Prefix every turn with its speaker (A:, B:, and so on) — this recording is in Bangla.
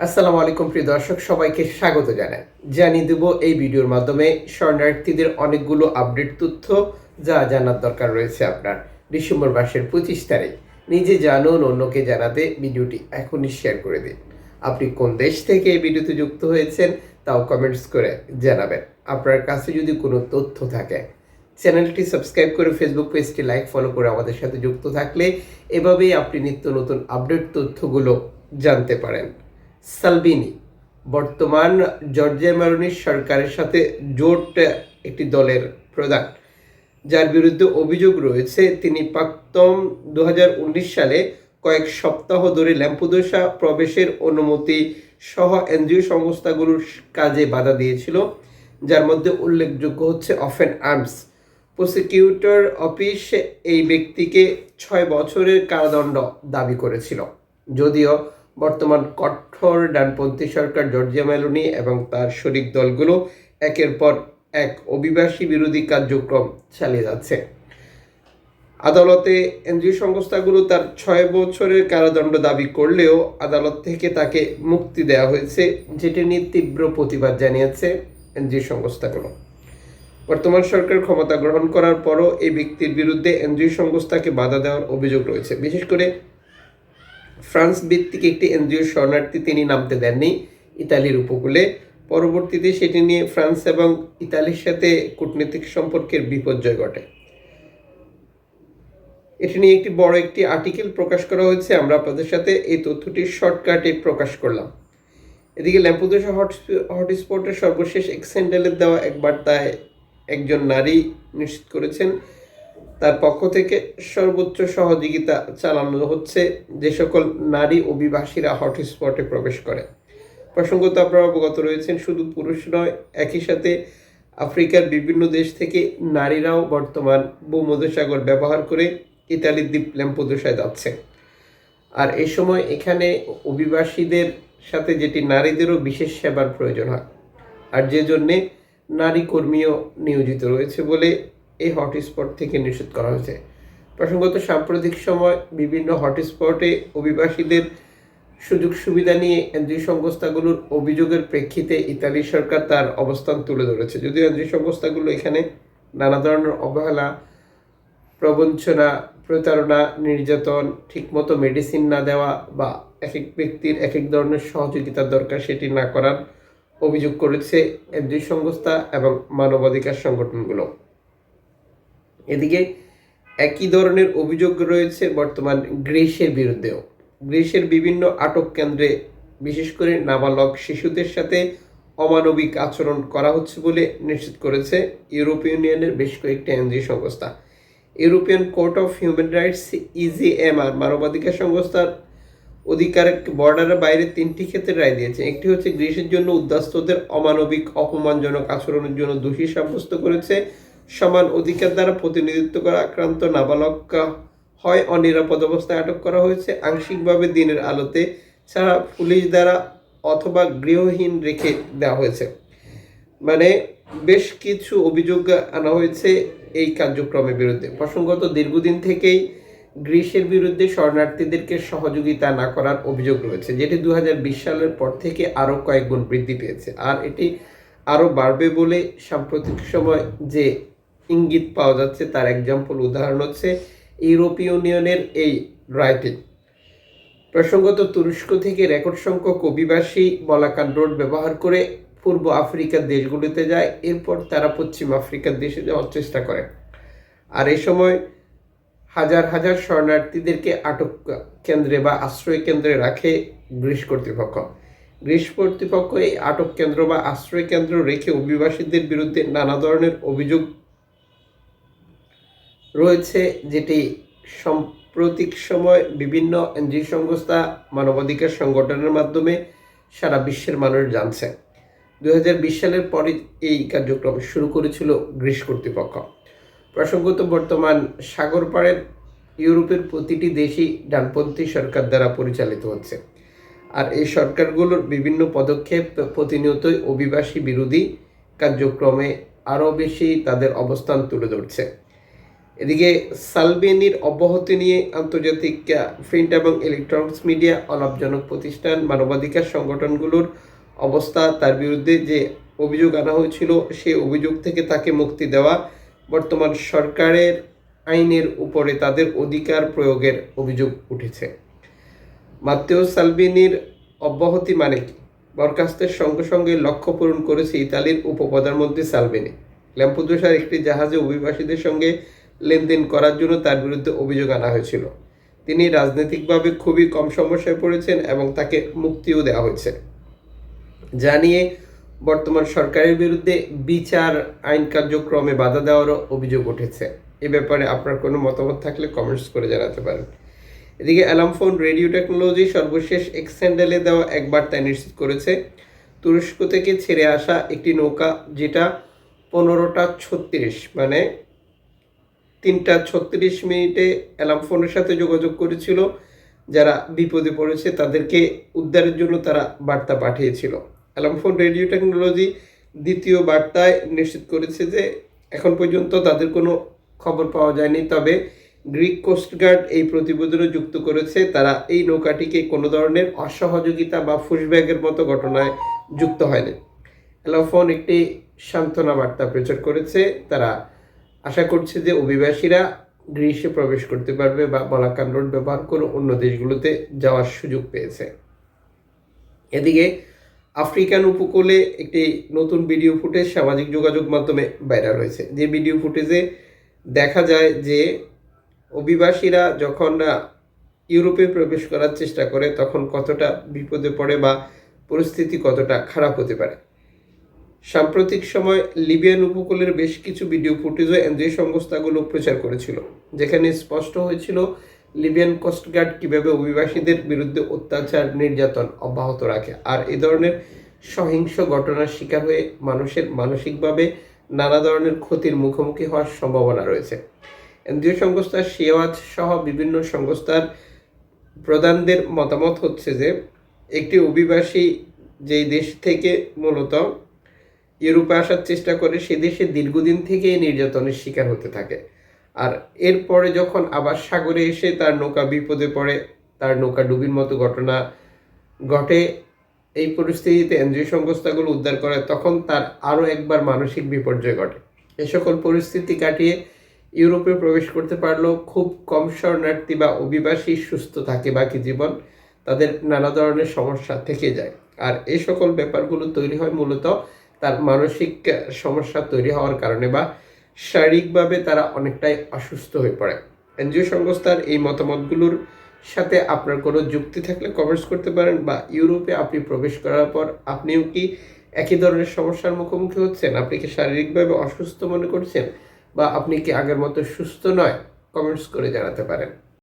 A: আসসালামু আলাইকুম, প্রিয় দর্শক, সবাইকে স্বাগত জানাই। জানিয়ে দেব এই ভিডিওর মাধ্যমে শরণার্থীদের অনেকগুলো আপডেট তথ্য যা জানার দরকার রয়েছে আপনার। ডিসেম্বর মাসের পঁচিশ তারিখ। নিজে জানুন, অন্যকে জানাতে ভিডিওটি এখনই শেয়ার করে দিন। আপনি কোন দেশ থেকে এই ভিডিওতে যুক্ত হয়েছেন তাও কমেন্টস করে জানাবেন। আপনার কাছে যদি কোনো তথ্য থাকে, চ্যানেলটি সাবস্ক্রাইব করে ফেসবুক পেজটি লাইক, ফলো করে আমাদের সাথে যুক্ত থাকলে এভাবেই আপনি নিত্য নতুন আপডেট তথ্যগুলো জানতে পারেন। সালবিনি। বর্তমান জর্জিয়া মেরোনির সরকারের সাথে জোট একটি দলের প্রধান। যার বিরুদ্ধে অভিযোগ রয়েছে, তিনি প্রাক্তন দু সালে কয়েক সপ্তাহ ধরে ল্যাম্পুদোসা প্রবেশের অনুমতি সহ এনজিও সংস্থাগুলোর কাজে বাধা দিয়েছিল, যার মধ্যে উল্লেখযোগ্য হচ্ছে অফেন আর্মস। প্রসিকিউটর অফিস এই ব্যক্তিকে ছয় বছরের কারাদণ্ড দাবি করেছিল। যদিও বর্তমান কঠোর ডানপন্থী সরকার জর্জিয়া মেলোনি এবং তার শরিক দলগুলো একের পর এক অভিবাসী বিরোধী কার্যক্রম চালিয়ে যাচ্ছে। আদালতে এনজিও সংস্থাগুলো তার ছয় বছরের কারাদণ্ড দাবি করলেও আদালত থেকে তাকে মুক্তি দেওয়া হয়েছে যেটি নিয়ে তীব্র প্রতিবাদ জানিয়েছে এনজিও সংস্থাগুলো। বর্তমান সরকার ক্ষমতা গ্রহণ করার পরও এই ব্যক্তির বিরুদ্ধে এনজিও সংস্থাকে বাধা দেওয়ার অভিযোগ রয়েছে। বিশেষ করে ফ্রান্স ভিত্তিক একটি এনজিও শরণার্থী তিনি নামতে দেননি ইতালির উপকূলে। পরবর্তীতে সেটি নিয়ে ফ্রান্স এবং ইতালির সাথে কূটনৈতিক সম্পর্কের বিপর্যয় ঘটে। এটি নিয়ে একটি বড় একটি আর্টিকেল প্রকাশ করা হয়েছে। আমরা আপনাদের সাথে এই তথ্যটি শর্টকাটে প্রকাশ করলাম। এদিকে ল্যাম্পুদোসা হট হটস্পটের সর্বশেষ এক্সেন্ডেলের দেওয়া এক বার্তায় একজন নারী নিশ্চিত করেছেন তার পক্ষ থেকে সর্বোচ্চ সহযোগিতা চালানো হচ্ছে যে সকল নারী অভিবাসীরা হটস্পটে প্রবেশ করে। প্রসঙ্গত আপনারা অবগত রয়েছেন, শুধু পুরুষ নয়, একই সাথে আফ্রিকার বিভিন্ন দেশ থেকে নারীরাও বর্তমান ভূমধ্যসাগর ব্যবহার করে ইতালির দ্বীপ ল্যাম্পোদোসায় যাচ্ছে। আর এই সময় এখানে অভিবাসীদের সাথে যেটি নারীদেরও বিশেষ সেবার প্রয়োজন হয়। আর যে জন্যে নারী কর্মীও নিয়োজিত রয়েছে বলে এই হটস্পট থেকে নিষেধ করা হয়েছে। প্রসঙ্গত, সাম্প্রতিক সময় বিভিন্ন হটস্পটে অভিবাসীদের সুযোগ সুবিধা নিয়ে এনজিও সংস্থাগুলোর অভিযোগের প্রেক্ষিতে ইতালি সরকার তার অবস্থান তুলে ধরেছে। যদিও এনজিও সংস্থাগুলো এখানে নানা ধরনের অবহেলা, প্রবঞ্চনা, প্রতারণা, নির্যাতন, ঠিকমতো মেডিসিন না দেওয়া বা এক এক ব্যক্তির এক এক ধরনের সহযোগিতার দরকার সেটি না করার অভিযোগ করেছে এনজিও সংস্থা এবং মানবাধিকার সংগঠনগুলো। এদিকে একই ধরনের অভিযোগ রয়েছে বর্তমান গ্রীসের বিরুদ্ধেও। গ্রীসের বিভিন্ন আটক কেন্দ্রে, বিশেষ করে নাবালক শিশুদের সাথে অমানবিক আচরণ করা হচ্ছে বলে নিশ্চিত করেছে ইউরোপীয় ইউনিয়নের বেশ কয়েকটি এনজিও সংস্থা। European Court of Human Rights, ইজিএমআর, মানবাধিকার সংস্থার অধিকার বর্ডারের বাইরে তিনটি ক্ষেত্রে রায় দিয়েছে। একটি হচ্ছে গ্রীসের জন্য উদ্বাস্তুদের অমানবিক অপমানজনক আচরণের জন্য দোষী সাব্যস্ত করেছে সমান অধিকার দ্বারা প্রতিনিধিত্ব করা আক্রান্ত নাবালক হয় অনিরাপদ অবস্থায় আটক করা হয়েছে। আংশিকভাবে দিনের আলোতে ছাড়া পুলিশ দ্বারা অথবা গৃহহীন রেখে দেওয়া হয়েছে। মানে বেশ কিছু অভিযোগ আনা হয়েছে এই কার্যক্রমের বিরুদ্ধে। প্রসঙ্গত, দীর্ঘদিন থেকেই গ্রীসের বিরুদ্ধে শরণার্থীদেরকে সহযোগিতা না করার অভিযোগ রয়েছে, যেটি দু হাজার বিশ সালের পর থেকে আরও কয়েক গুণ বৃদ্ধি পেয়েছে। আর এটি আরও বাড়বে বলে সাম্প্রতিক সময় যে ইঙ্গিত পাওয়া যাচ্ছে, তার এক্সাম্পল উদাহরণ হচ্ছে ইউরোপীয় ইউনিয়নের এই রায়টি। প্রসঙ্গত, তুরস্ক থেকে রেকর্ড সংখ্যক অভিবাসী বলাকান রোড ব্যবহার করে পূর্ব আফ্রিকার দেশগুলিতে যায়, এরপর তারা পশ্চিম আফ্রিকার দেশে যাওয়ার চেষ্টা করে। আর এই সময় হাজার হাজার শরণার্থীদেরকে আটক কেন্দ্রে বা আশ্রয় কেন্দ্রে রাখে গ্রীস কর্তৃপক্ষ। গ্রীস কর্তৃপক্ষ এই আটক কেন্দ্র বা আশ্রয় কেন্দ্র রেখে অভিবাসীদের বিরুদ্ধে নানা ধরনের অভিযোগ রয়েছে, যেটি সাম্প্রতিক সময় বিভিন্ন এনজিও সংস্থা মানবাধিকার সংগঠনের মাধ্যমে সারা বিশ্বের মানুষ জানছে। দু হাজার বিশ সালের পরে এই কার্যক্রম শুরু করেছিল গ্রীস কর্তৃপক্ষ। প্রসঙ্গত, বর্তমান সাগর পাড়ের ইউরোপের প্রতিটি দেশই ডানপন্থী সরকার দ্বারা পরিচালিত হচ্ছে। আর এই সরকারগুলোর বিভিন্ন পদক্ষেপ প্রতিনিয়তই অভিবাসী বিরোধী কার্যক্রমে আরও বেশি তাদের অবস্থান তুলে ধরছে। এদিকে সালবেনির অব্যাহতি নিয়ে আন্তর্জাতিক প্রিন্ট এবং ইলেকট্রনিক্স মিডিয়া অলাভজনক প্রতিষ্ঠান, মানবাধিকার সংগঠনগুলোর অবস্থা তার বিরুদ্ধে যে অভিযোগ আনা হয়েছিল সেই অভিযোগ থেকে তাকে মুক্তি দেওয়া বর্তমান সরকারের আইনের উপরে তাদের অধিকার প্রয়োগের অভিযোগ উঠেছে। মাত্তেও সালভিনির অব্যাহতি মানে কি? বরখাস্তের সঙ্গে সঙ্গে লক্ষ্য পূরণ করেছে ইতালির উপপ্রধানমন্ত্রী সালভিনি। ল্যাম্পুদোসার একটি জাহাজে অভিবাসীদের সঙ্গে লেনদেন করার জন্য তার বিরুদ্ধে অভিযোগ আনা হয়েছিল। তিনি রাজনৈতিকভাবে খুবই কম সমস্যায় পড়েছেন এবং তাকে মুক্তিও দেওয়া হয়েছে। যা নিয়ে বর্তমান সরকারের বিরুদ্ধে বিচার আইন কার্যক্রমে বাধা দেওয়ারও অভিযোগ উঠেছে। এ ব্যাপারে আপনার কোনো মতামত থাকলে কমেন্টস করে জানাতে পারেন। এদিকে অ্যালামফোন রেডিও টেকনোলজি সর্বশেষ এক্সেন্ডেলে দেওয়া এক বার্তায় নিশ্চিত করেছে, তুরস্ক থেকে ছেড়ে আসা একটি নৌকা যেটা পনেরোটা ছত্রিশ মানে তিনটা ছত্রিশ মিনিটে অ্যালার্ম ফোনের সাথে যোগাযোগ করেছিল। যারা বিপদে পড়েছে তাদেরকে উদ্ধারের জন্য তারা বার্তা পাঠিয়েছিল। অ্যালার্ম ফোন রেডিও টেকনোলজি দ্বিতীয় বার্তায় নিশ্চিত করেছে যে এখন পর্যন্ত তাদের কোনো খবর পাওয়া যায়নি। তবে গ্রিক কোস্টগার্ড এই প্রতিবেদনে যুক্ত করেছে, তারা এই নৌকাটিকে কোনো ধরনের অসহযোগিতা বা ফুসব্যাগের মতো ঘটনায় যুক্ত হয়নি। অ্যালাফোন একটি সান্ত্বনা বার্তা প্রচার করেছে। তারা আশা করছে যে অভিবাসীরা গ্রীষ্মে প্রবেশ করতে পারবে বা বলাকান রোড ব্যবহার করে অন্য দেশগুলোতে যাওয়ার সুযোগ পেয়েছে। এদিকে আফ্রিকান উপকূলে একটি নতুন ভিডিও ফুটেজ সামাজিক যোগাযোগ মাধ্যমে ভাইরাল হয়েছে। যে ভিডিও ফুটেজে দেখা যায় যে অভিবাসীরা যখন ইউরোপে প্রবেশ করার চেষ্টা করে, তখন কতটা বিপদে পড়ে বা পরিস্থিতি কতটা খারাপ হতে পারে। সাম্প্রতিক সময় লিবিয়ান উপকূলের বেশ কিছু ভিডিও ফুটেজও এনজিও সংস্থাগুলো প্রচার করেছিল, যেখানে স্পষ্ট হয়েছিল লিবিয়ান কোস্টগার্ড কীভাবে অভিবাসীদের বিরুদ্ধে অত্যাচার, নির্যাতন অব্যাহত রাখে আর এই ধরনের সহিংস ঘটনার শিকার হয়ে মানুষের মানসিকভাবে নানা ধরনের ক্ষতির মুখোমুখি হওয়ার সম্ভাবনা রয়েছে। এনজিও সংস্থা শিয়াওয়াত সহ বিভিন্ন সংস্থার প্রধানদের মতামত হচ্ছে যে, একটি অভিবাসী যেই দেশ থেকে মূলত ইউরোপে আসার চেষ্টা করে সে দেশে দীর্ঘদিন থেকে নির্যাতনের শিকার হতে থাকে। আর এরপরে যখন আবার সাগরে এসে তার নৌকা বিপদে পড়ে, তার নৌকা ডুবির মতো ঘটনা ঘটে, এই পরিস্থিতিতে এনজিও সংস্থাগুলো উদ্ধার করে, তখন তার আরও একবার মানসিক বিপর্যয় ঘটে। এ সকল পরিস্থিতি কাটিয়ে ইউরোপে প্রবেশ করতে পারলেও খুব কম শরণার্থী বা অভিবাসী সুস্থ থাকে বাকি জীবন, তাদের নানা ধরনের সমস্যা থেকে যায়। আর এই সকল ব্যাপারগুলো তৈরি হয় মূলত তার মানসিক সমস্যা তৈরি হওয়ার কারণে বা শারীরিকভাবে তারা অনেকটাই অসুস্থ হয়ে পড়ে। এনজিও সংস্থার এই মতামতগুলোর সাথে আপনার কোনো যুক্তি থাকলে কমেন্টস করতে পারেন বা ইউরোপে আপনি প্রবেশ করার পর আপনিও কি একই ধরনের সমস্যার মুখোমুখি হচ্ছেন? আপনি কি শারীরিকভাবে অসুস্থ মনে করছেন? বা আপনি কি আগের মতো সুস্থ নয়? কমেন্টস করে জানাতে পারেন।